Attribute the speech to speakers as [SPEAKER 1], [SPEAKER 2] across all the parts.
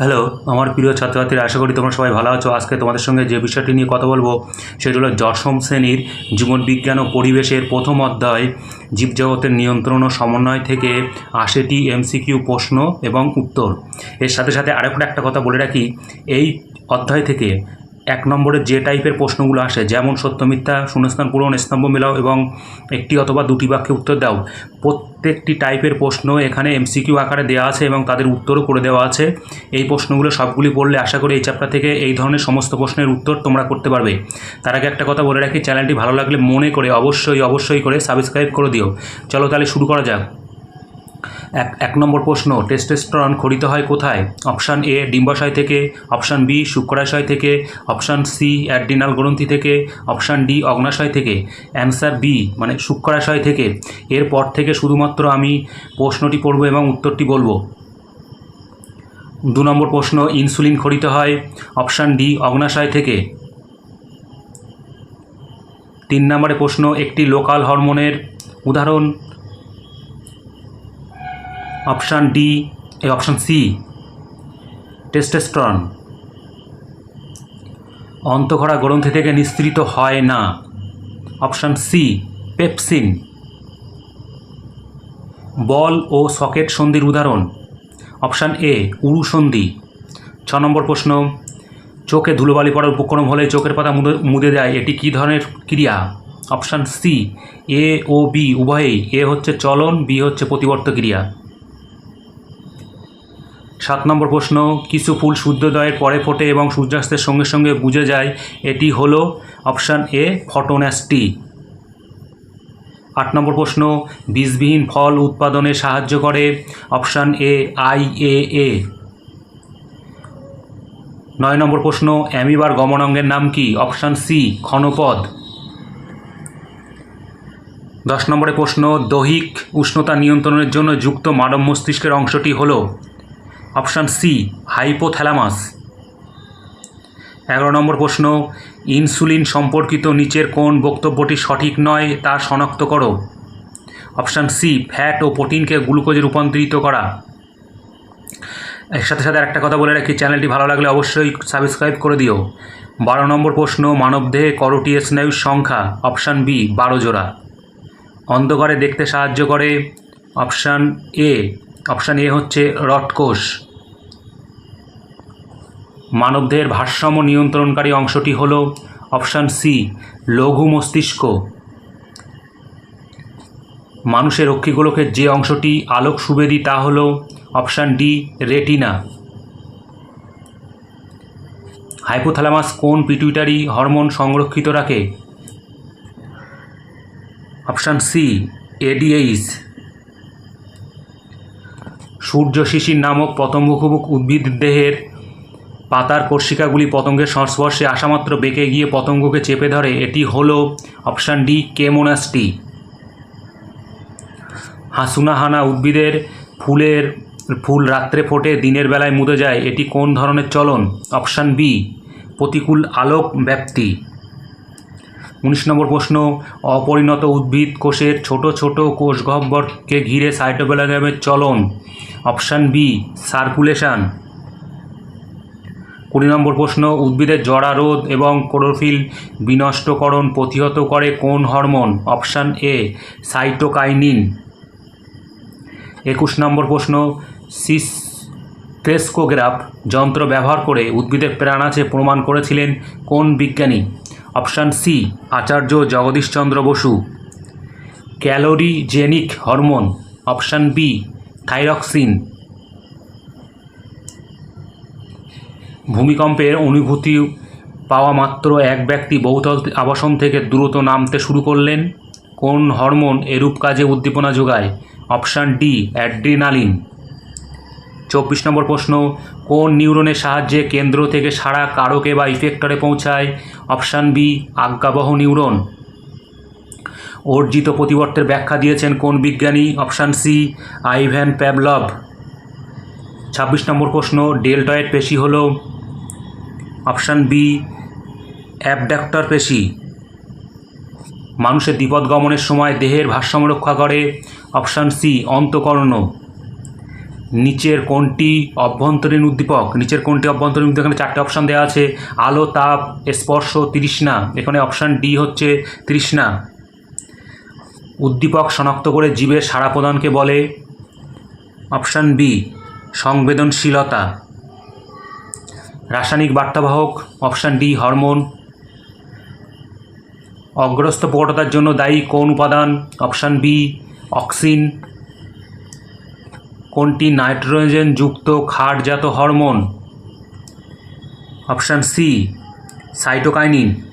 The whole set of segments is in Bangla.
[SPEAKER 1] হ্যালো আমার প্রিয় ছাত্রছাত্রীরা, আশা করি তোমরা সবাই ভালো আছো। আজকে তোমাদের সঙ্গে যে বিষয়টি নিয়ে কথা বলব, সেটি হলো দশম শ্রেণির জীবনবিজ্ঞান ও পরিবেশের প্রথম অধ্যায়, জীবজগতের নিয়ন্ত্রণ ও সমন্বয় থেকে আশিটি এমসিকিউ প্রশ্ন এবং উত্তর। এর সাথে সাথে আরেকটা একটা কথা বলে রাখি, এই অধ্যায় থেকে এক নম্বরের যে টাইপের প্রশ্নগুলো আসে, যেমন সত্য মিথ্যা, শূন্যস্থান পূরণ, স্তম্ভ মেলাও এবং একটি অথবা দুটি বাক্যে উত্তর দাও। প্রত্যেকটি টাইপের প্রশ্ন এখানে এমসিকিউ আকারে দেওয়া আছে এবং তাদের উত্তরও করে দেওয়া আছে। এই প্রশ্নগুলো সবগুলি পড়লে আশা করি এই চ্যাপ্টার থেকে এই ধরনের সমস্ত প্রশ্নের উত্তর তোমরা করতে পারবে। তার আগে একটা কথা বলে রাখি, চ্যানেলটি ভালো লাগলে মনে করে অবশ্যই অবশ্যই করে সাবস্ক্রাইব করে দিও। চলো তাহলে শুরু করা যাক। এক এক নম্বর প্রশ্ন টেস্টোস্টেরন খরিত হয় কোথায়? অপশান এ ডিম্বাশয় থেকে অপশান বি শুক্রাশয় থেকে অপশান সি অ্যাড্রিনাল গ্রন্থি থেকে অপশান ডি অগ্নাশয় থেকে। অ্যান্সার বি মানে শুক্রাশয় থেকে। এরপর থেকে শুধুমাত্র আমি প্রশ্নটি পড়ব এবং উত্তরটি বলব। দু নম্বর প্রশ্ন ইনসুলিন খরিত হয় অপশান ডি অগ্নাশয় থেকে। তিন নম্বরে প্রশ্ন, একটি লোকাল হরমোনের উদাহরণ অপশান ডি, এই অপশান সি, টেস্টেস্টরন। অন্তঃক্ষরা গ্রন্থি থেকে নিঃসৃত হয় না। Option C, pepsin. বল ও সকেট সন্ধির উদাহরণ। অপশান এ, উরু সন্ধি। ছ নম্বর প্রশ্ন, চোখে ধুলোবালি পড়ার উপক্রম হলে চোখের পাতা মুদে দেয়, এটি কী ধরনের ক্রিয়া? অপশান সি, এ ও বি, উভয়েই, এ হচ্ছে চলন, বি হচ্ছে প্রতিবর্ত ক্রিয়া সাত নম্বর প্রশ্ন, কিছু ফুল সূর্যোদয়ের পরে ফোটে এবং সূর্যাস্তের সঙ্গে সঙ্গে বুঝে যায়, এটি হলো অপশান এ, ফটোন্যাস্টি। আট নম্বর প্রশ্ন, বীজবিহীন ফল উৎপাদনে সাহায্য করে, অপশান এ, আই এ এ। নয় নম্বর প্রশ্ন, অ্যামিবার গমনাঙ্গের নাম কি? অপশান সি, ক্ষণপদ। দশ নম্বরে প্রশ্ন, দৈহিক উষ্ণতা নিয়ন্ত্রণের জন্য যুক্ত মানব মস্তিষ্কের অংশটি হলো অপশান সি, হাইপোথ্যালামাস। এগারো নম্বর প্রশ্ন, ইনসুলিন সম্পর্কিত নিচের কোন বক্তব্যটি সঠিক নয় তা শনাক্ত করো। অপশান সি, ফ্যাট ও প্রোটিনকে গ্লুকোজে রূপান্তরিত করা। এর সাথে একটা কথা বলে রাখি, চ্যানেলটি ভালো লাগলে অবশ্যই সাবস্ক্রাইব করে দিও। বারো নম্বর প্রশ্ন মানবদেহে করোটিয় স্নায়ুর সংখ্যা, অপশান বি, বারো জোড়া। অন্ধকারে দেখতে সাহায্য করে। অপশান এ অপশান এ হচ্ছে রটকোষ মানবদেহের ভারসাম্য নিয়ন্ত্রণকারী অংশটি হল অপশান সি, লঘু মস্তিষ্ক। মানুষের রক্ষীগোলকের যে অংশটি আলোক সুবেদী তা হল অপশান ডি, রেটিনা। হাইপোথ্যালামাস কোন পিটুইটারি হরমোন সংরক্ষিত রাখে? Option C, ADH. সূর্য শিশির নামক পতঙ্গকুবুক উদ্ভিদ দেহের পাতার কর্ষিকাগুলি পতঙ্গের সংস্পর্শে আসামাত্র বেঁকে গিয়ে পতঙ্গকে চেপে ধরে। এটি হল অপশান ডি কেমোনাস্টি হাসুনাহানা উদ্ভিদের ফুলের ফুল রাত্রে ফোটে, দিনের বেলায় মুদে যায়। এটি কোন ধরনের চলন? অপশান বি, প্রতিকূল আলোক ব্যাপ্তি। উনিশ নম্বর প্রশ্ন, অপরিণত উদ্ভিদ কোষের ছোট ছোট কোষগহ্বরকে ঘিরে সাইটোপ্লাজমের চলন? Option B, circulation. কুড়ি নম্বর প্রশ্ন, উদ্ভিদের জরা রোধ এবং ক্লোরোফিল বিনষ্টকরণ প্রতিহত করে কোন হরমোন? Option A, cytokinin. একুশ নম্বর প্রশ্ন সিস ক্রেস্কোগ্রাফ যন্ত্র ব্যবহার করে উদ্ভিদের প্রাণ আছে প্রমাণ করেছিলেন কোন বিজ্ঞানী? Option C, Acharya Jagadish Chandra Bose. Calorigenic hormone. Option B thyroxine. ভূমিকম্পের অনুভূতি পাওয়া মাত্র এক ব্যক্তি বহুতল আবাসন থেকে দ্রুত নামতে শুরু করলেন। কোন হরমোন এরূপ কাজে উদ্দীপনা যোগায়? Option D, adrenaline. চব্বিশ নম্বর প্রশ্ন, কোন নিউরনের সাহায্যে কেন্দ্র থেকে সারা কারকে বা ইফেক্টরে পৌঁছায়? অপশান বি, আজ্ঞাবহ নিউরন। অর্জিত প্রতিবর্তের ব্যাখ্যা দিয়েছেন কোন বিজ্ঞানী? অপশান সি আইভ্যান প্যাবলভ ছাব্বিশ নম্বর প্রশ্ন, ডেল্টয়েড পেশি হল? অপশান বি, অ্যাবডাক্টর পেশি। মানুষের বিপদ গমনের সময় দেহের ভারসাম্য রক্ষা করে। অপশান সি, অন্তকর্ণ। নিচের কোনটি অভ্যন্তরীণ উদ্দীপক। নিচের কোনটি অভ্যন্তরীণ উদ্দীপক, এখানে চারটে অপশান দেওয়া আছে। আলো, তাপ, স্পর্শ, তৃষ্ণা। এখানে অপশান ডি হচ্ছে তৃষ্ণা। উদ্দীপক শনাক্ত করে জীবের সাড়া প্রদানকে বলে অপশান বি, সংবেদনশীলতা। রাসায়নিক বার্তাবাহক, অপশান ডি, হরমোন। অগ্রস্ত প্রকটতার জন্য দায়ী কোন উপাদান? Option B, auxin. কোনটি নাইট্রোজেন যুক্ত ক্ষারজাত hormone? Option C, cytokinin.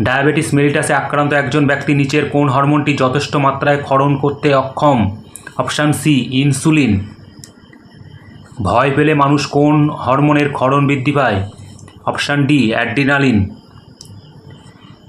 [SPEAKER 1] Diabetes মেলিটাসে আক্রান্ত একজন ব্যক্তি নিচের কোন হরমোনটি যথেষ্ট মাত্রায় ক্ষরণ করতে অক্ষম? Option C, insulin. ভয় পেলে মানুষ কোন হরমোনের ক্ষরণ বৃদ্ধি পায়? Option D, adrenaline.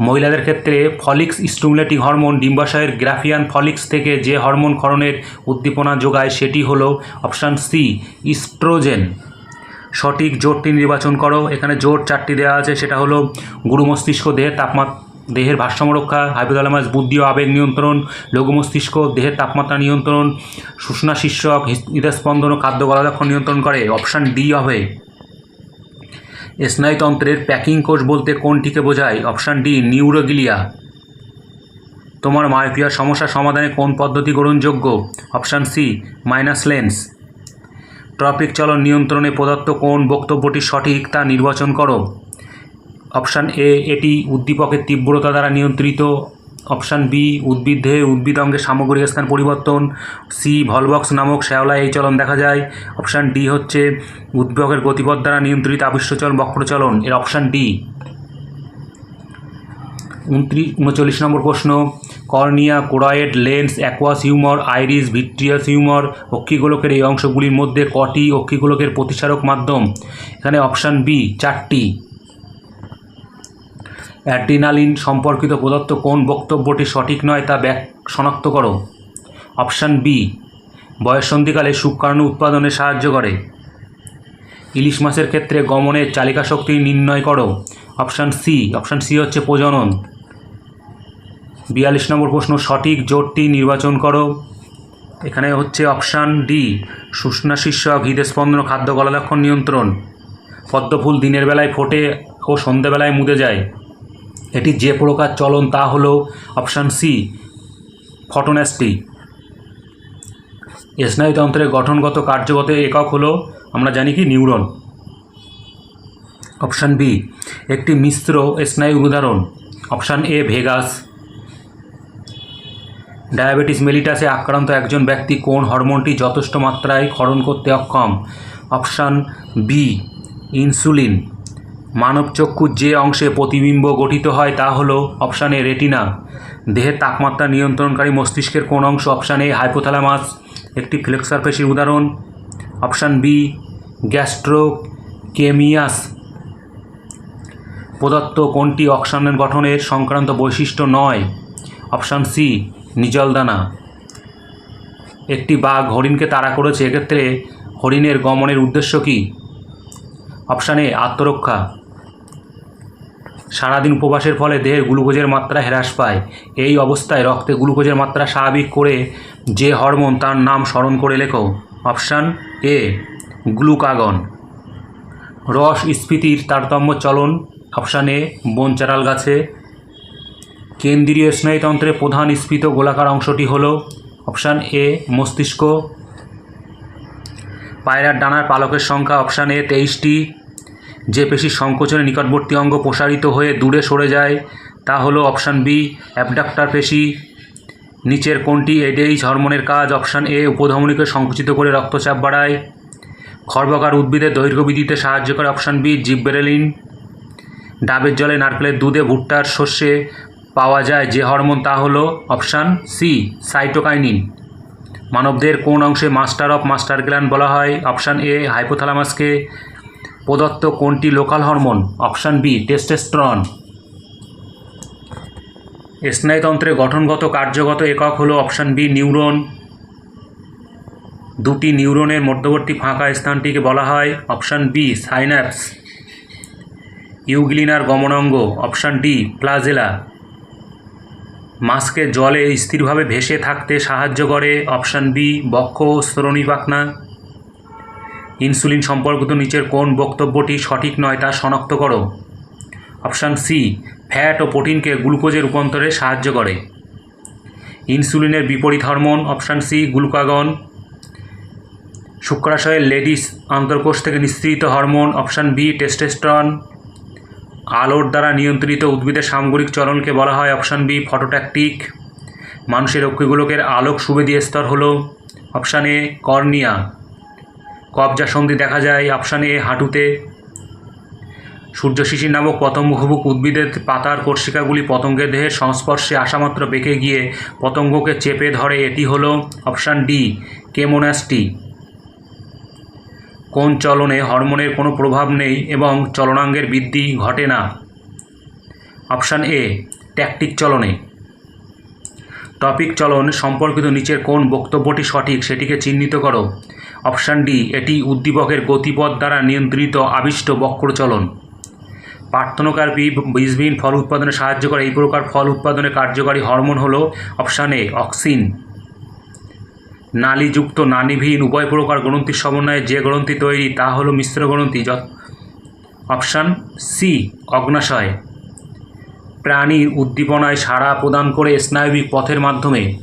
[SPEAKER 1] মহিলাদের ক্ষেত্রে ফলিক্স স্টিমুলেটিং হরমোন ডিম্বাশয়ের গ্রাফিয়ান ফলিক্স থেকে যে হরমোন ক্ষরণের উদ্দীপনা যোগায় সেটি হলো অপশান সি, ইস্ট্রোজেন। সঠিক জোটটি নির্বাচন করো। এখানে জোট চারটি দেওয়া আছে, সেটা হলো গুরু মস্তিষ্ক, দেহের তাপমাত্রা দেহের ভারসাম্য রক্ষা হাইপোথালামাস বুদ্ধি ও আবেগ নিয়ন্ত্রণ, লঘু মস্তিষ্ক, দেহের তাপমাত্রা নিয়ন্ত্রণ শুষ্ণা শীর্ষক হৃদস্পন্দন ও খাদ্য গলাদক্ষ নিয়ন্ত্রণ করে। অপশান ডি হবে স্নায়ুতন্ত্রের প্যাকিং কোষ বলতে কোনটিকে বোঝায়? Option D, neuroglia. তোমার মায়োপিয়ার সমস্যা সমাধানে কোন পদ্ধতি গ্রহণযোগ্য? Option C, minus lens. Traffic চলন নিয়ন্ত্রণে প্রদত্ত কোন বক্তব্যটি সঠিক তা নির্বাচন করো। অপশান এ, এটি উদ্দীপকের তীব্রতা দ্বারা নিয়ন্ত্রিত। অপশান বি, উদ্ভিদ দেহে উদ্ভিদ অঙ্গের সামগ্রিক স্থান পরিবর্তন। সি, ভলবক্স নামক শ্যাওলায় এই চলন দেখা যায়। অপশান ডি হচ্ছে, উদ্দীপকের গতিপথ দ্বারা নিয়ন্ত্রিত আবিষ্টচলন বক্রচলন। এর অপশান ডি। উনত্রিশ, উনচল্লিশ নম্বর প্রশ্ন, cornea choroid lens, aqueous humour, iris, vitreous humour অক্ষিগোলকের এই অংশগুলির মধ্যে কটি অক্ষিগোলকের প্রতিসারক মাধ্যম? এখানে অপশান বি, চারটি। অ্যাড্রিনালিন সম্পর্কিত প্রদত্ত কোন বক্তব্যটি সঠিক নয় তা ব্যাক শনাক্ত করো। অপশান বি, বয়ঃসন্ধিকালে শুক্রাণু উৎপাদনে সাহায্য করে। ইলিশ মাছের ক্ষেত্রে গমনের চালিকা শক্তি নির্ণয় করো। অপশান সি অপশান সি হচ্ছে প্রজনন। বিয়াল্লিশ নম্বর প্রশ্ন, সঠিক জোটটি নির্বাচন করো। এখানে হচ্ছে অপশান ডি শুষ্ণা শীর্ষক হৃদস্পন্দন খাদ্য গলালক্ষণ নিয়ন্ত্রণ। পদ্মফুল দিনের বেলায় ফোটে ও সন্ধেবেলায় মুদে যায়। এটি যে প্রকার চলন তা হল অপশান সি, ফটোন্যাস্টি। স্নায়ুতন্ত্রের গঠনগত কার্যগত একক হলো, আমরা জানি কি, নিউরন। অপশান বি, একটি মিশ্র স্নায়ুর উদাহরণ। Option A, vagus. ডায়াবেটিস মেলিটাসে আক্রান্ত একজন ব্যক্তি কোন হরমোনটি যথেষ্ট মাত্রায় ক্ষরণ করতে অক্ষম? Option B, insulin. মানব চক্ষুর যে অংশে প্রতিবিম্ব গঠিত হয় তা হলো অপশান এ রেটিনা। দেহের তাপমাত্রা নিয়ন্ত্রণকারী মস্তিষ্কের কোন অংশ? অপশান এ হাইপোথ্যালামাস, একটি ফ্লেক্সার পেশির উদাহরণ। Option B, gastrocnemius. প্রদত্ত কোনটি অক্সানের গঠনের সংক্রান্ত বৈশিষ্ট্য নয়? অপশান সি নিজলদানা একটি বাঘ হরিণকে তাড়া করেছে, এক্ষেত্রে হরিণের গমনের উদ্দেশ্য কী? অপশান আত্মরক্ষা। সারাদিন উপবাসের ফলে দেহের গ্লুকোজের মাত্রা হ্রাস পায়। এই অবস্থায় রক্তে গ্লুকোজের মাত্রা স্বাভাবিক করে যে হরমোন তার নাম স্মরণ করে লেখো। Option A, glucagon. রস, স্ফীতির তারতম্য, চলন। অপশান এ, বনচারাল গাছে। কেন্দ্রীয় স্নায়ুতন্ত্রের প্রধান স্ফীত গোলাকার অংশটি হল অপশান এ, মস্তিষ্ক। পায়রার ডানার পালকের সংখ্যা অপশান এ, তেইশটি। যে পেশির সংকোচনে নিকটবর্তী অঙ্গ প্রসারিত হয়ে দূরে সরে যায়, তা হলো অপশান বি, অ্যাবডাক্টার পেশি। নিচের কোনটি এডেইচ হরমোনের কাজ, অপশান এ, উপধমনীকে সংকুচিত করে রক্তচাপ বাড়ায়। খর্বকার উদ্ভিদের দৈর্ঘ্য বৃদ্ধিতে সাহায্য করে অপশান বি, জিববেরেলিন। ডাবের জলে নারকেলের দুধে ভুট্টার শস্যে পাওয়া যায় যে হরমোন তা হলো অপশান সি, সাইটোকাইনিন। মানবদের কোন অংশে মাস্টার অফ মাস্টার গ্ল্যান্ড বলা হয়? অপশান এ, হাইপোথ্যালামাসকে। প্রদত্ত কোনটি local hormone? Option B, testosterone. স্নায়ুতন্ত্রের গঠনগত কার্যগত একক হলো অপশান বি, নিউরন। দুটি নিউরনের মধ্যবর্তী ফাঁকা স্থানটিকে বলা হয় অপশান বি সাইন্যাপস ইউগ্লিনার গমনাঙ্গ। Option D, flagella. মাছকে জলে স্থিরভাবে ভেসে থাকতে সাহায্য করে অপশান বি, বক্ষ স্তরণী পাখনা। ইনসুলিন সম্পর্কিত নিচের কোন বক্তব্যটি সঠিক নয় তা শনাক্ত করো। অপশান সি, ফ্যাট ও প্রোটিনকে গ্লুকোজে রূপান্তরে সাহায্য করে। ইনসুলিনের বিপরীত হরমোন, অপশান সি, গ্লুকাগন। শুক্রাশয়ের লেডিস আন্তর্কোষ থেকে নিঃসৃত হরমোন, অপশান বি টেস্টেস্টন আলোর দ্বারা নিয়ন্ত্রিত উদ্ভিদের সামগ্রিক চলনকে বলা হয় অপশান বি, ফটোট্যাকটিক। মানুষের অক্ষিগোলকের আলোক সুবেদী স্তর হল অপশান এ, কর্নিয়া। কবজা সন্ধি দেখা যায় অপশান এ, হাঁটুতে। সূর্যশিশির নামক পতঙ্গভুক উদ্ভিদের পাতার কোর্শিকাগুলি পতঙ্গের দেহের সংস্পর্শে আসামাত্র বেঁকে গিয়ে পতঙ্গকে চেপে ধরে, এটি হল অপশান ডি, কেমোনাস্টি। কোন চলনে হরমোনের কোনো প্রভাব নেই এবং চলনাঙ্গের বৃদ্ধি ঘটে না। অপশান এ, ট্যাকটিক চলনে। টপিক চলন সম্পর্কিত নিচের কোন বক্তব্যটি সঠিক সেটিকে চিহ্নিত করো। অপশান ডি, এটি উদ্দীপকের গতিপথ দ্বারা নিয়ন্ত্রিত আবিষ্ট বক্রচলন পার্থনকার্পী বীজবিহীন ফল উৎপাদনে সাহায্য করে, এই প্রকার ফল উৎপাদনে কার্যকারী হরমোন হলো অপশান এ, অক্সিন। নালীযুক্ত, নালীবিহীন উভয় প্রকার গ্রন্থির সমন্বয়ে যে গ্রন্থি তৈরি, তা হলো মিশ্র গ্রন্থি। অপশান সি, অগ্নাশয়। প্রাণীর উদ্দীপনায় সাড়া প্রদান করে স্নায়বিক পথের মাধ্যমে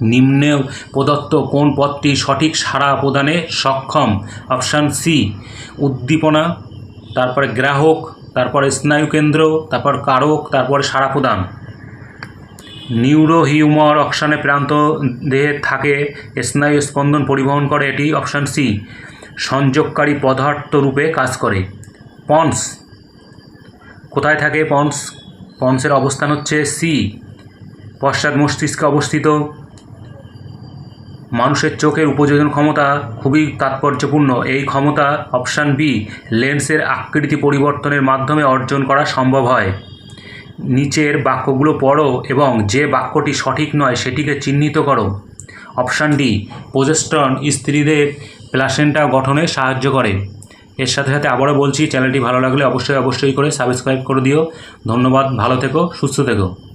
[SPEAKER 1] নিম্নে প্রদত্ত কোন পথটি সঠিক সাড়া প্রদানে সক্ষম? অপশান সি, উদ্দীপনা, তারপরে গ্রাহক, তারপরে স্নায়ুকেন্দ্র, তারপর কারক, তারপরে সাড়া প্রদান। নিউরোহিউমর অপশানে প্রান্ত দেহে থাকে স্নায়ু স্পন্দন পরিবহন করে। এটি অপশান সি, সংযোগকারী পদার্থ রূপে কাজ করে। পন্স, কোথায় থাকে পন্স? পন্সের অবস্থান হচ্ছে সি, পশ্চাৎ মস্তিষ্কে অবস্থিত। মানুষের চোখের উপযোজন ক্ষমতা খুবই তাৎপর্যপূর্ণ। এই ক্ষমতা অপশান বি, লেন্সের আকৃতি পরিবর্তনের মাধ্যমে অর্জন করা সম্ভব হয়। নিচের বাক্যগুলো পড়ো এবং যে বাক্যটি সঠিক নয় সেটিকে চিহ্নিত করো। অপশান ডি প্রোজেস্ট্রন স্ত্রীদের প্লাসেন্টা গঠনে সাহায্য করে। এর সাথে সাথে আবারও বলছি, চ্যানেলটি ভালো লাগলে অবশ্যই অবশ্যই করে সাবস্ক্রাইব করে দিও। ধন্যবাদ, ভালো থেকো, সুস্থ থেকো।